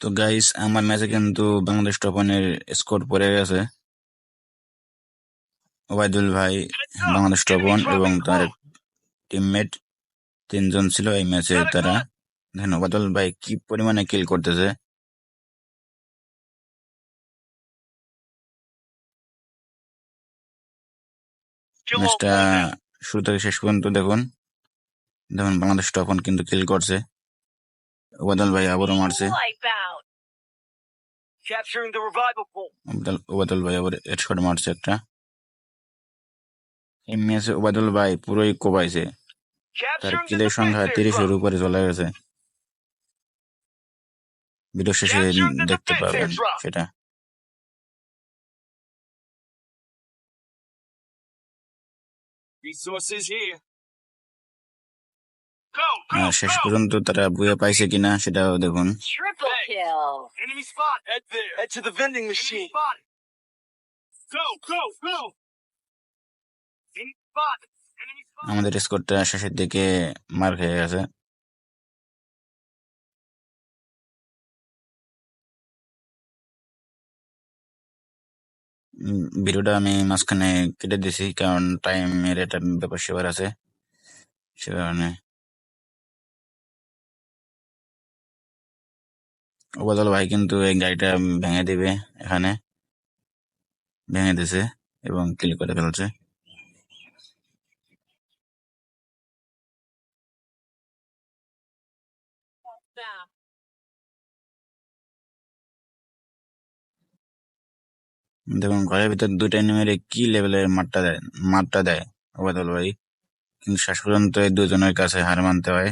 তো গাইস আমার ম্যাচে কিন্তু বাংলাদেশ টপনের স্কোর পড়ে গেছে। ওবায়দুল ভাই বাংলাদেশ টপন এবং তার টিমমেট তিনজন ছিল এই ম্যাচে তারা। দেখেন, ওবায়দুল ভাই কি পরিমাণে কিল করতেছে। ম্যাচটা শুরু থেকে শেষ পর্যন্ত দেখুন। দেখুন, বাংলাদেশ টপন কিন্তু কিল করছে। ওবায়দুল ভাই আবারও মারছে ভাই আবার হেডশট মারছে একটা এই ম্যাচে ওবায়দুল ভাই পুরোই কোবাইছে তার কিলের সংখ্যা তিরিশের উপরে চলে গেছে ভিডিও শেষে দেখতে পাবেন সেটা Resources here. শেষ পর্যন্ত তারা বুয়ে পাইছে কিনা সেটাও দেখুন. আমাদের স্কোরটা শেষের দিকে মার খেয়ে গেছে উম, ভিডিওটা আমি মাঝখানে কেটে দিছি কারণ টাইমের একটা ব্যাপার সেবার আছে সে কারণে ওবাদল ভাই, কিন্তু এই গাড়িটা ভেঙে দিবে এখানে। ভেঙে দিছে এবং ক্লিক করে ফেলছে। দেখুন, ঘরের ভিতর দুইটা নেমেরে কি লেভেলের মারটা দেয় মারটা দেয়? ওবাদল ভাই, কিন্তু শেষ পর্যন্ত এই দুজনের কাছে হার মানতে হয়।